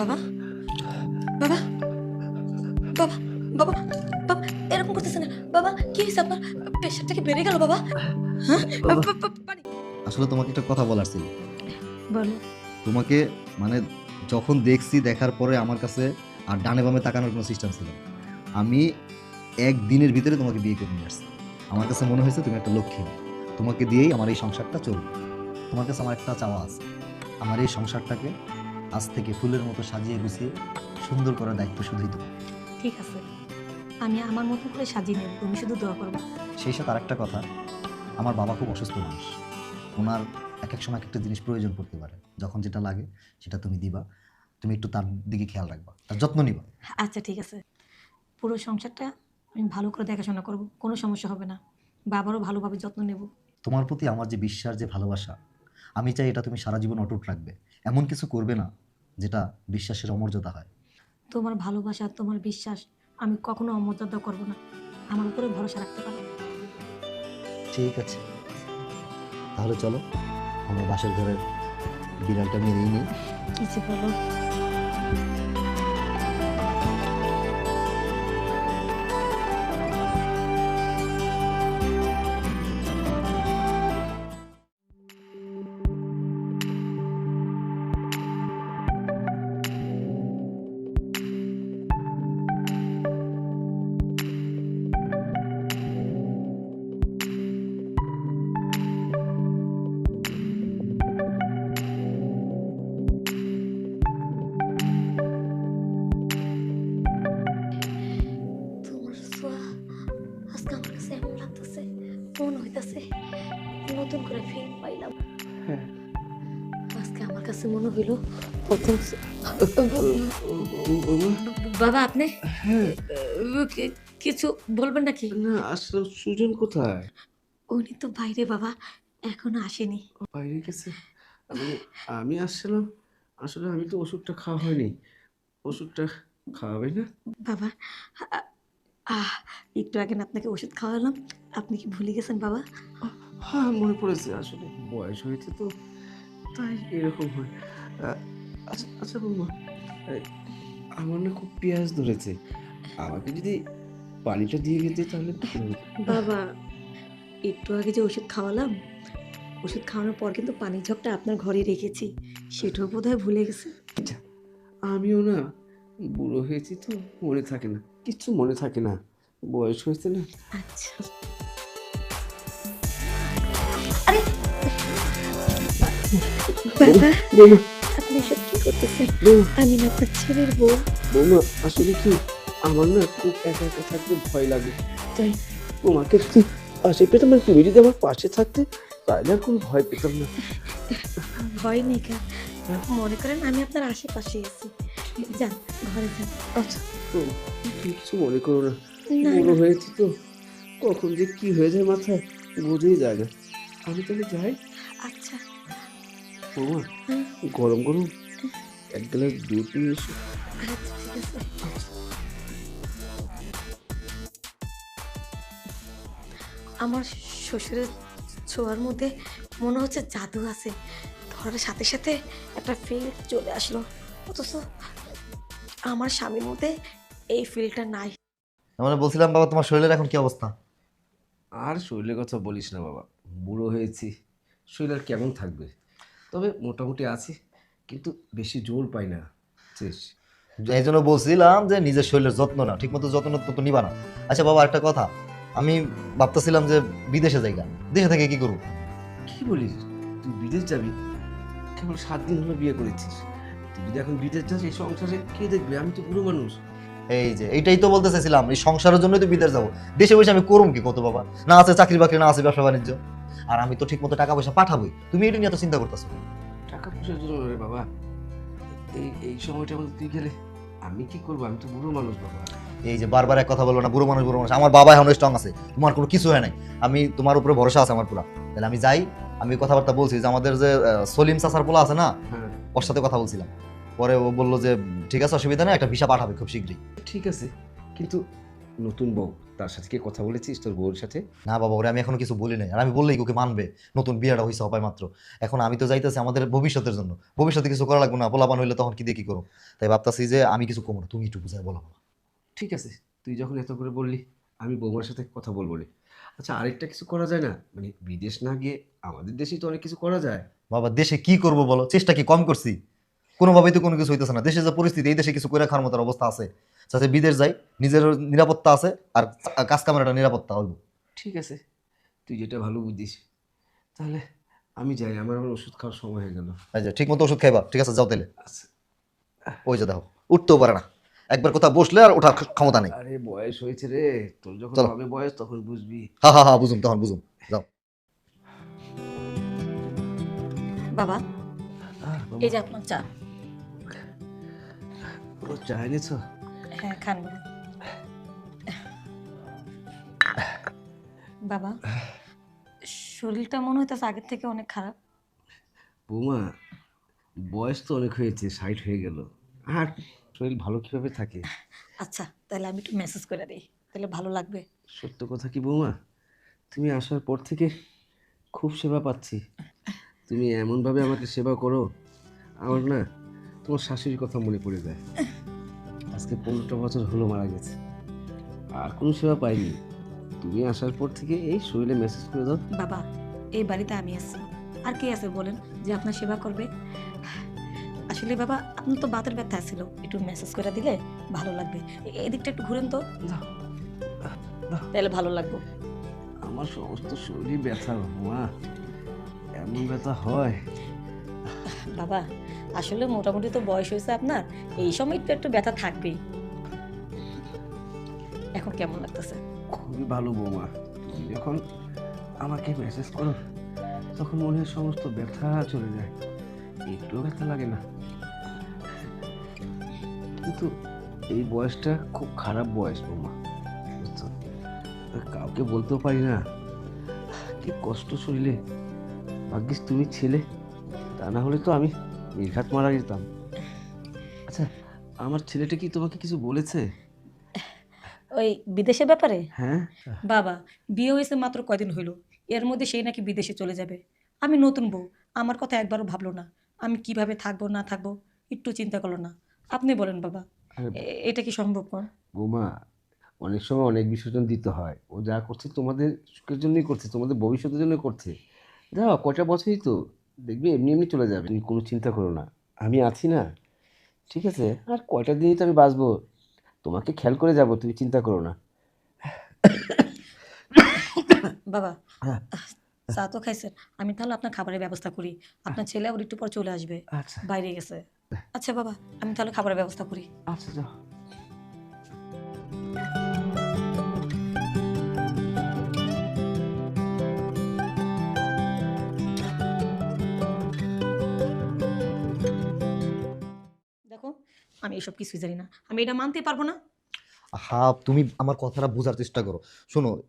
বাবা? বাবা? বাবা বাবা বাবা এরকম করতেছেন বাবা কি হয়েছে আপনার? প্রেশারটা কি বেড়ে গেল বাবা? হ্যাঁ। আসলে তোমাকে একটা কথা বলার ছিল। বলো। তোমাকে মানে যখন দেখছি দেখার পরে আমার কাছে আর ডানে বামে তাকানোর কোনো সিস্টেম ছিল না। আমি এক দিনের ভিতরে তোমাকে বিয়ে করে নিয়ে আসছি। আমার কাছে মনে হয়েছে তুমি একটা লক্ষ্মী। তোমাকে দিয়েই আমার এই সংসারটা চলবে। তোমার কাছে আমার একটা চাওয়া আছে। আমার এই সংসারটাকে আজ থেকে ফুলের মতো সাজিয়ে গুছিয়ে সুন্দর করার দায়িত্ব শুধুই তোমার ঠিক আছে। আমি আমার মতো করে সাজিয়ে নেব তুমি শুধু দোয়া করব। সেই সাথে আরেকটা কথা আমার বাবা খুব অসুস্থ মানুষ। ওনার এক এক সময় এক একটা জিনিস প্রয়োজন পড়তে পারে। যখন যেটা লাগে সেটা তুমি দিবা। তুমি একটু তার দিকে খেয়াল রাখবা তার যত্ন নিবা। আচ্ছা ঠিক আছে। পুরো সংসারটা আমি ভালো করে দেখাশোনা করব কোনো সমস্যা হবে না। বাবারও ভালোভাবে যত্ন নেব। তোমার প্রতি আমার যে বিশ্বাস যে ভালোবাসা আমি চাই এটা তুমি সারা জীবন অটুট রাখবে। এমন কিছু করবে না যেটা বিশ্বাসের অমর্যাদা হয়। তোমার ভালোবাসা তোমার বিশ্বাস আমি কখনো অমর্যাদা করব না। আমার উপরে ভরসা রাখতে পারো। ঠিক আছে। তাহলে চলো আমার বাসের ঘরের বিড়ালটা মেরেই নিই। কিছু বলো। হইল প্রথম বাবা আপনি? হ্যাঁ। কিছু বলবেন নাকি? না আসলে সুজন কোথায়? উনি তো বাইরে বাবা এখনও আসেনি। বাইরে গেছে? আমি আমি আসছিলাম। আসলে আমি তো ওষুধটা খাওয়া হয়নি। ওষুধটা খাওয়াবে না? বাবা আহ একটু আগে না আপনাকে ওষুধ খাওয়ালাম। আপনি কি ভুলে গেছেন বাবা? হ্যাঁ মনে পড়েছে। আসলে বয়স হয়েছে তো তাই এরকম হয়। আচ্ছা আচ্ছা বৌমা। আমার না খুব পেঁয়াজ ধরেছে। আমাকে যদি পানিটা দিয়ে গেছে তাহলে বাবা একটু আগে যে ওষুধ খাওয়ালাম ওষুধ খাওয়ানোর পর কিন্তু পানির ঝকটা আপনার ঘরে রেখেছি। সেটাও বোধহয় ভুলে গেছে। আমিও না বুড়ো হয়েছি তো মনে থাকে না কিচ্ছু মনে থাকে না। বয়স হয়েছে না। আচ্ছা। আরে বাবা। আপনি এসব কি করতেছেন আমি না আপনার ছেলের বউ। বৌমা আসলে কি? আমার না খুব একা একা থাকতে ভয় লাগে। তাই? তোমাকে পাশে পেতাম না তুমি যদি আমার পাশে থাকতে তাহলে আর কোনো ভয় পেতাম না। ভয় নেই কা মনে করেন আমি আপনার আশেপাশে আছি। যান ঘরে যান। আচ্ছা কিছু মনে করো না না। বুড়ো হয়েছি তো। কখন যে কি হয়ে যায় মাথায় বোঝাই যায় না। আমি তাহলে যাই? আচ্ছা। বৌমা গরম গরম এক গ্লাস দুধ নিয়ে এসো। আমার শ্বশুরের ছোঁয়ার মধ্যে মনে হচ্ছে জাদু আছে। ধরার সাথে সাথে একটা ফিল চলে আসলো। অথচ আমার স্বামীর মধ্যে এই ফিলটা নাই। মানে বলছিলাম বাবা তোমার শরীরের এখন কি অবস্থা? আর শরীরের কথা বলিস না বাবা। বুড়ো হয়েছি। শরীর আর কেমন থাকবে? তবে মোটামুটি আছি কিন্তু বেশি জোর পাই না শেষ। এই জন্য বলছিলাম যে নিজের শরীরের যত্ন না ঠিক মতো যত্ন তো নিবা না। আচ্ছা বাবা একটা কথা আমি ভাবতেছিলাম যে বিদেশে জায়গা দেশে থেকে কি করব? কি বলিস তুই বিদেশ যাবি? কেবল সাত দিন হলো বিয়ে করেছিস তুই যদি এখন বিদেশ যাস এই সংসারে কে দেখবে? আমি তো বুড়ো মানুষ। এই যে এইটাই তো বলতে চাইছিলাম এই সংসারের জন্যই তো বিদেশ যাব। দেশে বসে আমি করুম কি কত বাবা? না আছে চাকরি বাকরি না আছে ব্যবসা বাণিজ্য। আর আমি তো ঠিক মতো টাকা পয়সা পাঠাবোই। তুমি এটা নিয়ে তো চিন্তা করতেছো টাকা পয়সার জন্য রে বাবা। এই এই সময়টা মধ্যে তুই গেলে আমি কি করব? আমি তো বুড়ো মানুষ বাবা। এই যে বারবার এক কথা বলব না বুড়ো মানুষ বুড়ো মানুষ। আমার বাবা এখন স্ট্রং আছে। তোমার কোনো কিছু হয় নাই। আমি তোমার উপরে ভরসা আছে আমার পুরা। তাহলে আমি যাই আমি কথাবার্তা বলছি। যে আমাদের যে সলিম চাচার পোলা আছে না হ্যাঁ। ওর সাথে কথা বলছিলাম। পরে ও বলল যে ঠিক আছে অসুবিধা নেই একটা ভিসা পাঠাবে খুব শীঘ্রই। ঠিক আছে। কিন্তু নতুন বউ তার সাথে কি কথা বলেছিস তোর বউর সাথে? না বাবা ওরে আমি এখনও কিছু বলি নাই। আর আমি বললেই ওকে মানবে? নতুন বিয়েটা হয়েছে হপায় মাত্র। এখন আমি তো যাইতেছি আমাদের ভবিষ্যতের জন্য। ভবিষ্যতে কিছু করা লাগবে না পোলাপান হইলে তখন কি দিয়ে কি করো তাই ভাবতাছি যে আমি কিছু কমো না। তুমি একটু বুঝাই বলো। ঠিক আছে তুই যখন এত করে বললি আমি বৌমার সাথে কথা বলব রে। আচ্ছা আরেকটা কিছু করা যায় না? মানে বিদেশ না গিয়ে আমাদের দেশেই তো অনেক কিছু করা যায়। বাবা দেশে কি করব বলো? চেষ্টা কি কম করছি? কোনোভাবেই তো কোনো কিছু হইতেছে না। দেশে যে পরিস্থিতি এই দেশে কিছু করে খাওয়ার মতো অবস্থা আছে। যাতে বিদেশ যাই নিজের নিরাপত্তা আছে আর কাজ কামের একটা নিরাপত্তা হইব। ঠিক আছে। তুই যেটা ভালো বুঝিস। তাহলে আমি যাই আমার আবার ওষুধ খাওয়ার সময় হয়ে গেল। আচ্ছা ঠিক মতো ওষুধ খাইবা ঠিক আছে যাও তাহলে। আচ্ছা। ওই যে দেখো উঠতেও পারে না। একবার কোথাও বসলে আর ওঠার ক্ষমতা নেই। আরে বয়স হয়েছে রে। তোর যখন হবে বয়স তখন বুঝবি। হা হা হা বুঝুম তখন বুঝুম। যাও। বাবা। এই যে আপনার চা। পুরো চা এনেছো? হ্যাঁ খান বাবা। বাবা শরীরটা মনে হইতেছে আগের থেকে অনেক খারাপ। বৌমা বয়স তো অনেক হয়েছে ষাট হয়ে গেল। আর শরীর ভালো কীভাবে থাকে? আচ্ছা তাহলে আমি একটু মেসেজ করে দিই তাহলে ভালো লাগবে। সত্য কথা কি বৌমা? তুমি আসার পর থেকে খুব সেবা পাচ্ছি। তুমি এমনভাবে আমাকে সেবা করো আমার না তোমার শাশুড়ির কথা মনে পড়ে যায়। আজকে পনেরোটা বছর হলো মারা গেছে। আর কোনো সেবা পাইনি। তুমি আসার পর থেকে এই শরীরে মেসেজ করে দাও। বাবা এই বাড়িতে আমি আছি। আর কে আছে বলেন যে আপনার সেবা করবে? আসলে বাবা আপনার তো বাতের ব্যথা ছিল। একটু মেসেজ করে দিলে ভালো লাগবে। এদিকটা একটু ঘুরেন তো। তাহলে ভালো লাগবে। আমার সমস্ত শরীর ব্যথা মা। এমন ব্যথা হয়। বাবা আসলে মোটামুটি তো বয়স হয়েছে আপনার, এই সময় একটু একটু ব্যথা থাকবেই। এখন কেমন লাগতেছে? খুবই ভালো বৌমা। যখন আমাকে মেসেজ করো, তখন মনে হয় সমস্ত ব্যথা চলে যায়। একটু ব্যথা লাগে না। কিন্তু এই বয়সটা খুব খারাপ বয়স বৌমা কাউকে বলতেও পারি না। কি কষ্ট শরীরে। ভাগ্যিস তুমি ছেলে, তা না হলে তো আমি নির্ঘাত মারা যেতাম আচ্ছা আমার ছেলেটা কি তোমাকে কিছু বলেছে? ওই বিদেশের ব্যাপারে? হ্যাঁ। বাবা বিয়ে হয়েছে মাত্র কয়দিন হইল। এর মধ্যে সেই নাকি বিদেশে চলে যাবে। আমি নতুন বউ আমার কথা একবারও ভাবলো না। আমি কীভাবে থাকব না থাকব একটু চিন্তা করল না। আপনি বলেন বাবা এটা কি সম্ভব বৌমা অনেক সময় অনেক বিসর্জন দিতে হয়। ও যা করছে তোমাদের সুখের জন্যই করছে তোমাদের ভবিষ্যতের জন্য করছে। যাও কটা বছরই তো? দেখবে এমনি এমনি চলে যাবে। তুমি কোনো চিন্তা করো না। আমি আছি না। ঠিক আছে? আর কয়টা দিনই তো আমি বাঁচবো? তোমাকে খেয়াল করে যাব তুমি চিন্তা করো না। বাবা হ্যাঁ। চা তো খাইছেন। আমি তাহলে আপনার খাবারের ব্যবস্থা করি। আপনার ছেলে আবার একটু পর চলে আসবে। আচ্ছা। বাইরে গেছে। আচ্ছা বাবা আমি তাহলে খাবারের ব্যবস্থা করি। আচ্ছা আমি এসব কিছুই জানি না। আমি এটা মানতে পারব না। হা তুমি আমার কথাটা বোঝার চেষ্টা করো। শোনো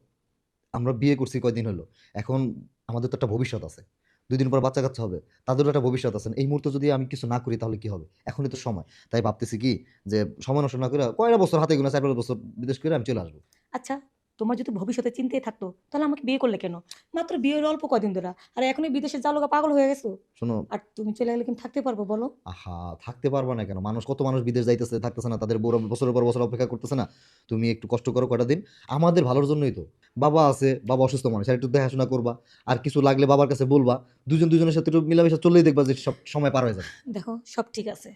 আমরা বিয়ে করছি কয়দিন হলো? এখন আমাদের তো একটা ভবিষ্যৎ আছে। দুই দিন পর বাচ্চা কাচ্চা হবে। তাদেরও একটা ভবিষ্যৎ আছে। এই মুহূর্তে যদি আমি কিছু না করি তাহলে কি হবে? এখনই তো সময়। তাই ভাবতেছি কি যে সময় নষ্ট না করে কয়টা বছর হাতে গুনা চার পাঁচ বছর বিদেশ করে আমি চলে আসব। আচ্ছা তোমার যদি ভবিষ্যতে চিন্তাই থাকতো তাহলে আমাকে বিয়ে করলে কেন? মাত্র বিয়ের অল্প কদিন ধরে। আর এখনই বিদেশে জালোগা পাগল হয়ে গেছো। শোনো। আর তুমি চলে গেলে কিন্তু থাকতে পারব বলো? আহা থাকতে পারব না কেন? মানুষ কত মানুষ বিদেশ যাইতেছে থাকতেছে না তাদের বড় বছরের পর বছর অপেক্ষা করতেছে না। তুমি একটু কষ্ট করো কটা দিন। আমাদের ভালোর জন্যই তো। বাবা আছে বাবা অসুস্থ মানুষ আর একটু দেখাশোনা করবা। আর কিছু লাগলে বাবার কাছে বলবা। দুজন দুজনের সাথে একটু মিলামিশা চললেই দেখবা যে সব সময় পার হয়ে যাবে। দেখো সব ঠিক আছে।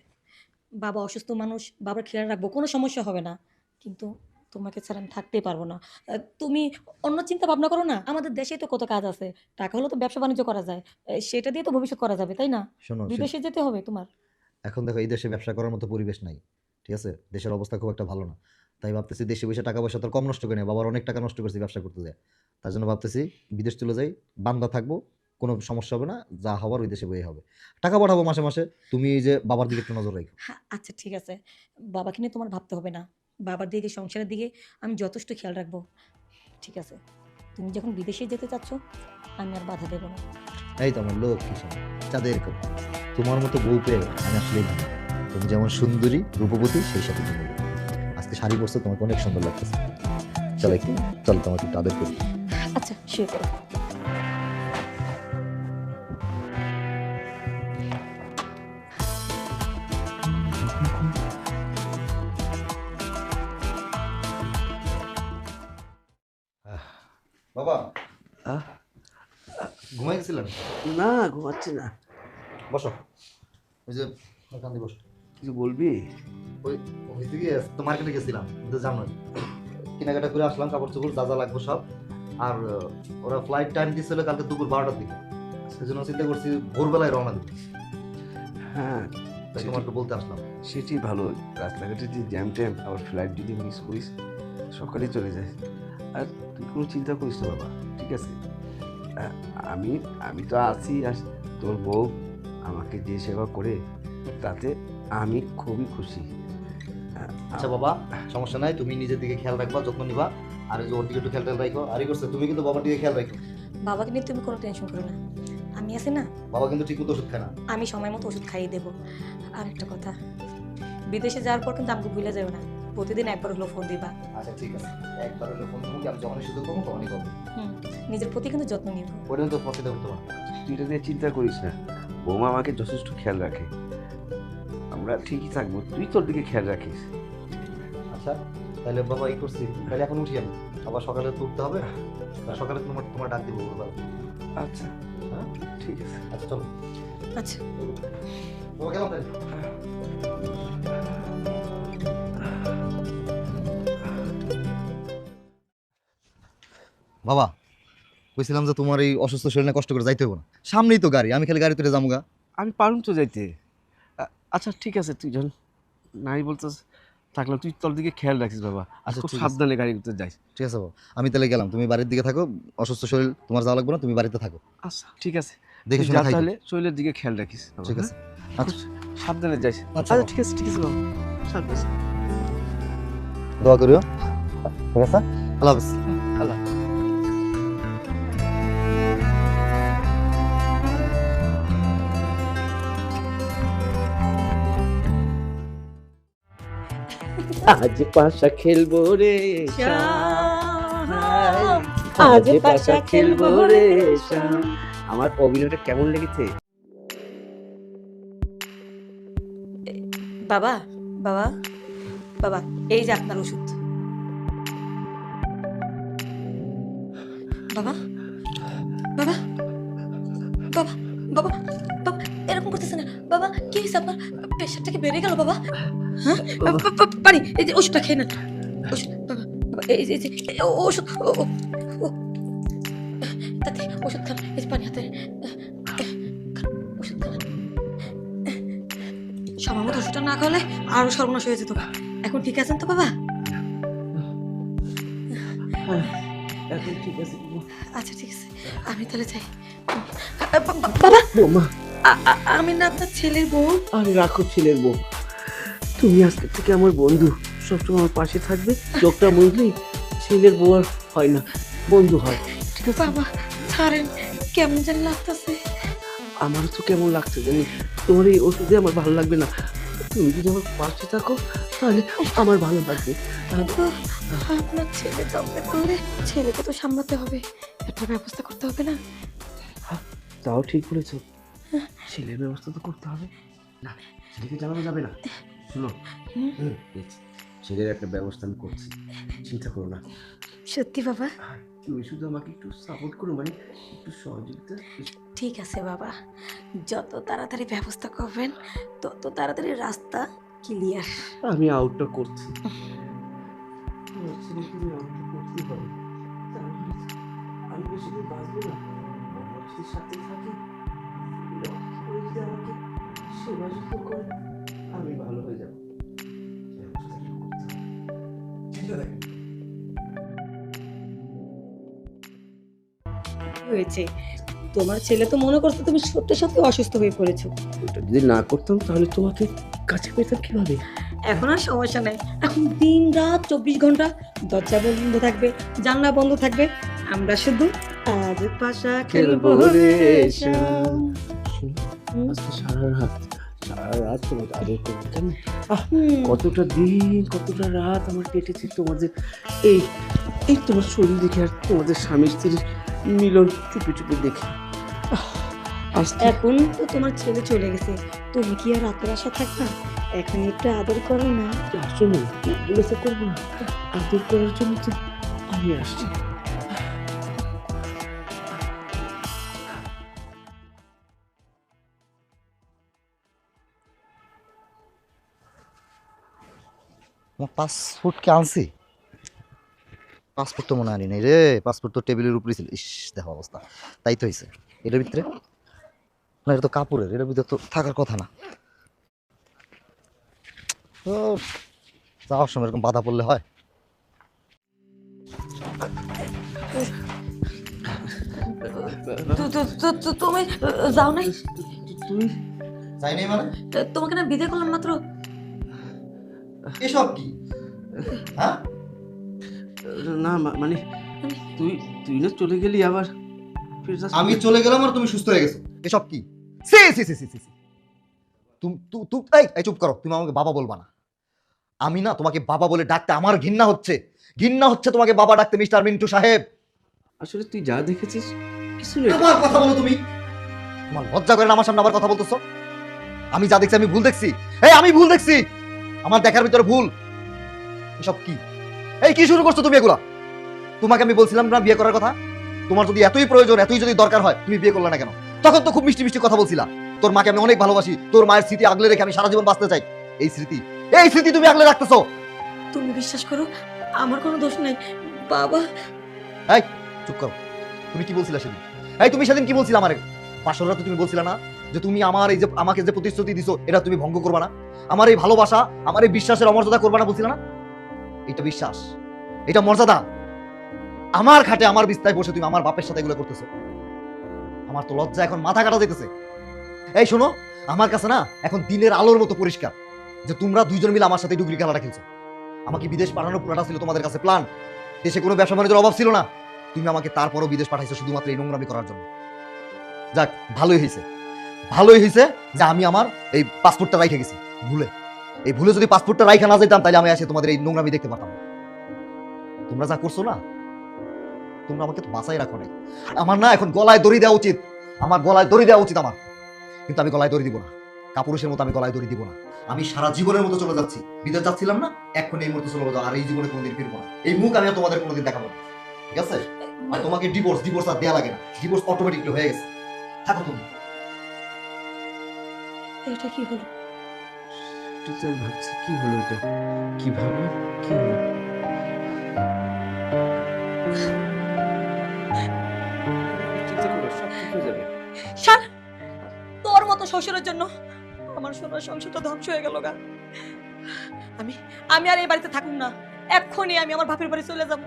বাবা অসুস্থ মানুষ বাবার খেয়াল রাখব কোনো সমস্যা হবে না। কিন্তু তোমাকে ছাড়া আমি থাকতেই পারব না। তুমি অন্য চিন্তা ভাবনা করো না আমাদের দেশেই তো কত কাজ আছে। টাকা হলে তো ব্যবসা বাণিজ্য করা যায়। সেটা দিয়ে তো ভবিষ্যৎ করা যাবে তাই না? বিদেশে যেতে হবে তোমার। এখন দেখো এই দেশে ব্যবসা করার মতো পরিবেশ নাই ঠিক আছে? দেশের অবস্থা খুব একটা ভালো না। তাই ভাবতেছি দেশে বসে টাকা পয়সা তো কম নষ্ট করে বাবার অনেক টাকা নষ্ট করছি ব্যবসা করতে যায়। তার জন্য ভাবতেছি বিদেশ চলে যাই বান্দা থাকব কোনো সমস্যা হবে না যা হওয়ার ওই দেশে বই হবে। টাকা পাঠাবো মাসে মাসে তুমি এই যে বাবার দিকে একটু নজর রাখো। আচ্ছা ঠিক আছে। বাবাকে নিয়ে তোমার ভাবতে হবে না। বাবার দিকে সংসারের দিকে আমি যথেষ্ট খেয়াল রাখব। ঠিক আছে? তুমি যখন বিদেশে যেতে চাচ্ছ আমি আর বাধা দেবো না। এই তো আমার লোক কিষণ চাঁদের তোমার মতো বউ পেয়ে আমি আসলে তুমি যেমন সুন্দরী রূপবতী সেই সাথে তুমি আজকে শাড়ি পরছো তোমাকে অনেক সুন্দর লাগতেছে। চল একটু চল তোমাকে একটু আদর করি। আচ্ছা শুয়ে করো ঘুমাই না ঘুমাচ্ছি না। বসো। ওই যে ওখান দিয়ে বসো। কিছু বলবি? ওই ওই দিকে তো মার্কেটে গেছিলাম কিন্তু জানোই কেনাকাটা করে আসলাম কাপড় চোপড় যা যা লাগবে সব। আর ওরা ফ্লাইট টাইম দিয়েছিল কালকে দুপুর বারোটার দিকে। সেজন্য চিন্তা করছি ভোরবেলায় রওনা দিতে হ্যাঁ তাই তোমাকে বলতে আসলাম। সেটি ভালো। রাস্তাঘাটে যে জ্যাম ট্যাম আবার ফ্লাইট যদি মিস করিস সকালে চলে যায়। আর তুই কোনো চিন্তা করিস না বাবা ঠিক আছে? আমি আমি তো আছি আর তোর বউ আমাকে যে সেবা করে তাতে আমি খুবই খুশি। আচ্ছা বাবা সমস্যা নাই তুমি নিজের দিকে খেয়াল রাখবা যত্ন নিবা। আর ওর দিকে একটু খেয়াল টেয়াল রাখো। আর এই করছে তুমি কিন্তু বাবার দিকে খেয়াল রাখো। বাবাকে নিয়ে তুমি কোনো টেনশন করো না। আমি আছি না। বাবা কিন্তু ঠিক মতো ওষুধ খায় না। আমি সময় মতো ওষুধ খাইয়ে দেবো। আর একটা কথা বিদেশে যাওয়ার পর কিন্তু আমাকে ভুলে যাবে না। প্রতিদিন একবার হলো ফোন দিবা। আচ্ছা ঠিক আছে। একবার হলো ফোন করব আমি যখনই সুযোগ করব তখনই করব। হুম নিজের প্রতি কিন্তু যত্ন নিব ওটা তো পছন্দ করতে পারব তুই এটা নিয়ে চিন্তা করিস না। বৌমা আমাকে যথেষ্ট খেয়াল রাখে। আমরা ঠিকই থাকব তুই তোর দিকে খেয়াল রাখিস। আচ্ছা তাহলে বাবা এই করছি। তাহলে এখন উঠি আমি। আবার সকালে তো উঠতে হবে। আর সকালে তোমার তোমার ডাক দিব বাবা। আচ্ছা। হ্যাঁ? ঠিক আছে। আচ্ছা চলো। আচ্ছা। বাবা গেলাম বাবা কইছিলাম যে তোমার এই অসুস্থ শরীরে কষ্ট করে যাইতে হবে না। সামনেই তো গাড়ি আমি খালি গাড়ি তুলে যাব গা আমি পারুম তো যাইতে। আচ্ছা ঠিক আছে তুই যখন নাই বলতেস থাকলে তুই তোর দিকে খেয়াল রাখিস বাবা। আচ্ছা, আচ্ছা খুব সাবধানে গাড়ি করতে যাইস ঠিক আছে বাবা আমি তাহলে গেলাম। তুমি বাড়ির দিকে থাকো অসুস্থ শরীর তোমার যাওয়া লাগবে না তুমি বাড়িতে থাকো। আচ্ছা ঠিক আছে। দেখে শুনে তাহলে শরীরের দিকে খেয়াল রাখিস ঠিক হ্যাঁ? আছে আচ্ছা সাবধানে যাইস। আচ্ছা, আচ্ছা। ঠিক আছে ঠিক আছে বাবা। সাবধানে। দোয়া করিও। ঠিক আছে? আল্লাহ হাফিজ। আজ পাশা খেলব রে আজ পাশা খেলব রে আমার অভিনয়টা কেমন লেগেছে? বাবা বাবা বাবা এই যে আপনার ওষুধ। বাবা বাবা বাবা বাবা বাবা এরকম করতেছে না। বাবা কি হয়েছে আপনার? প্রেশারটা কি বেড়ে গেল বাবা? হ্যাঁ? পানি এই যে ওষুধটা খেয়ে নেন ওষুধ ওষুধ তাতে খান এই যে পানি হাতে ওষুধ খান। সময় মতো ওষুধটা না খাওয়ালে আরও সর্বনাশ হয়ে যেত। এখন ঠিক আছেন তো বাবা? এখন ঠিক আছে আচ্ছা ঠিক আছে। আমি তাহলে যাই। বাবা আমি না আপনার ছেলের বউ। আরে রাখো ছেলের বউ। তুমি আজকে থেকে আমার বন্ধু। সবসময় আমার পাশে থাকবে। চোখটা মুজলেই ছেলের বউ আর হয় না বন্ধু হয়। ঠিক আছে বাবা ছাড়েন কেমন জানি লাগতেছে। আমারও তো কেমন লাগছে জানি। তোমার এই ওষুধে আমার ভালো লাগবে না। তুমি যদি আমার পাশে থাকো তাহলে আমার ভালো লাগবে। আপনার ছেলে জন্মে করলে ছেলেকে তো সামলাতে হবে। একটা ব্যবস্থা করতে হবে না? তাও ঠিক বলেছ। ছেলের ব্যবস্থা তো করতে হবে। না ছেলেকে জানানো যাবে না। শুনো। ছেলের একটা ব্যবস্থা আমি করছি। চিন্তা করো না। সত্যি বাবা? তুমি শুধু আমাকে একটু সাপোর্ট করো মানে একটু সহযোগিতা ঠিক আছে বাবা। যত তাড়াতাড়ি ব্যবস্থা করবেন তত তাড়াতাড়ি রাস্তা ক্লিয়ার আমি আউটটা করছি। আমি বেশি দিন বাঁচবো না। সাথে থাকে। আমাকে সেবা যত্ন করে আমি ভালো হয়ে যাব। চিন্তা দেখেন হয়েছে? তোমার ছেলে তো মনে করছে তুমি সত্যি সত্যি অসুস্থ হয়ে পড়েছো। ওটা যদি না করতাম তাহলে তোমাকে কাছে পেতাম কীভাবে? এখন আর সমস্যা নেই। এখন দিন রাত চব্বিশ ঘণ্টা দরজা বন্ধ থাকবে জানলা বন্ধ থাকবে। আমরা শুধু আজ পাশা খেলব রে। সারা রাত রাত তোমার করব কেন? কতটা দিন কতটা রাত আমার কেটেছে তোমাদের। এই এই তোমার শরীর দেখে আর তোমাদের স্বামী স্ত্রীর মিলন চুপে চুপে দেখে। এখন তো তোমার ছেলে চলে গেছে। তুমি কি আর রাতের আশা থাকবা? এখন একটু আদর করো না। আসো না এগুলো করব না। আদর করার জন্য তো আমি আসছি। আমার পাসপোর্ট কে আনছি? পাসপোর্ট তো মনে আনি নাই রে পাসপোর্ট তো টেবিলের উপরে ছিল। ইস দেখো অবস্থা। তাই তো হয়েছে এটার ভিতরে? না এটা তো কাপড়ের এটার ভিতরে তো থাকার কথা না। ও, যাওয়ার সময় এরকম বাধা পড়লে হয়। তুমি যাও নাই? যাই নাই মানে? তোমাকে না বিদায় করলাম মাত্র। এসব কি? হ্যাঁ? না মানে তুই তুই না চলে গেলি আবার? আমি চলে গেলাম আর তুমি সুস্থ হয়ে গেছো। এসব কি? সি সি সি সি সি সি। তুম- এই চুপ করো। তুমি আমাকে বাবা বলবা না। আমি না তোমাকে বাবা বলে ডাকতে আমার ঘৃণা হচ্ছে। ঘৃণা হচ্ছে তোমাকে বাবা ডাকতে মিস্টার মিন্টু সাহেব। আসলে তুই যা দেখেছিস কিছু নেই। আমার কথা বলো তুমি। তোমার লজ্জা করে না আমার সামনে আবার কথা বলতেছো? আমি যা দেখছি আমি ভুল দেখছি। এই আমি ভুল দেখছি। আমার দেখার ভিতরে ভুল। এসব কি? এই কি শুরু করছ তুমি এগুলা? তোমাকে আমি বলছিলাম না বিয়ে করার কথা? তোমার যদি এতই প্রয়োজন এতই যদি দরকার হয় তুমি বিয়ে করলে না কেন? তখন তো খুব মিষ্টি মিষ্টি কথা বলছিলা তোর মাকে আমি অনেক ভালোবাসি। তোর মায়ের স্মৃতি আগলে রেখে আমি সারা জীবন বাঁচতে চাই। এই স্মৃতি এই স্মৃতি তুমি আগলে রাখতেছো। তুমি বিশ্বাস করো আমার কোনো দোষ নাই। বাবা। এই চুপ করো। তুমি কি বলছিলা সেদিন? এই তুমি সেদিন কি বলছিলা আমারে? পাঁচশো রাতে তুমি বলছিলা না? যে তুমি আমার এই যে, আমাকে যে প্রতিশ্রুতি দিছো, এটা তুমি ভঙ্গ করবা না। আমার এই ভালোবাসা, আমার এই বিশ্বাসের অমর্যাদা করবা না বলছিলা না? এটা বিশ্বাস। এটা মর্যাদা। আমার খাটে আমার বিস্তায় বসে তুমি আমার বাপের সাথে এগুলো করতেছো। আমার তো লজ্জা এখন মাথা কাটা যেতেছে এই শোনো, আমার কাছে না এখন দিনের আলোর মতো পরিষ্কার যে তোমরা দুইজন মিলে আমার সাথে ডুগরি খেলাটা খেলছো। আমাকে বিদেশ পাঠানোর পুরাটা ছিল তোমাদের কাছে প্ল্যান। দেশে কোনো ব্যবসা বাণিজ্যের অভাব ছিল না। তুমি আমাকে তারপরও বিদেশ পাঠাইছো শুধুমাত্র এই নোংরামি করার জন্য। যাক, ভালোই হয়েছে ভালোই হয়েছে যে আমি আমার এই পাসপোর্টটা রাইখে গেছি। ভুলে। এই ভুলে যদি পাসপোর্টটা রাইখা না যেতাম তাহলে আমি এসে তোমাদের এই নোংরামি দেখতে পারতাম। তোমরা যা করছ না, তোমরা আমাকে তো বাঁচাই রাখো নাই। আমার না এখন গলায় দড়ি দেওয়া উচিত। আমার গলায় দড়ি দেওয়া উচিত আমার। কিন্তু আমি গলায় দড়ি দিব না। কাপুরুষের মতো আমি গলায় দড়ি দিব না। আমি সারা জীবনের মতো চলে যাচ্ছি। বিদেশ যাচ্ছিলাম না এখন এই মুহূর্তে চলে যাব আর এই জীবনে কোনোদিন ফিরবো না। এই মুখ আমি তোমাদের কোনোদিন দেখাবো ঠিক আছে? আর তোমাকে ডিভোর্স ডিভোর্স আর দেওয়া লাগে না। ডিভোর্স অটোমেটিকলি হয়ে গেছে। থাকো তুমি। এটা কি হলো? ভাবছি কি হলো এটা? কি ভাবলাম কি হলো? তোর মতো শ্বশুরের জন্য আমার সোনার সংসারটা ধ্বংস হয়ে গেল গা। আমি আমি আর এই বাড়িতে থাকুম না। এক্ষুনি আমি আমার বাপের বাড়ি চলে যাব।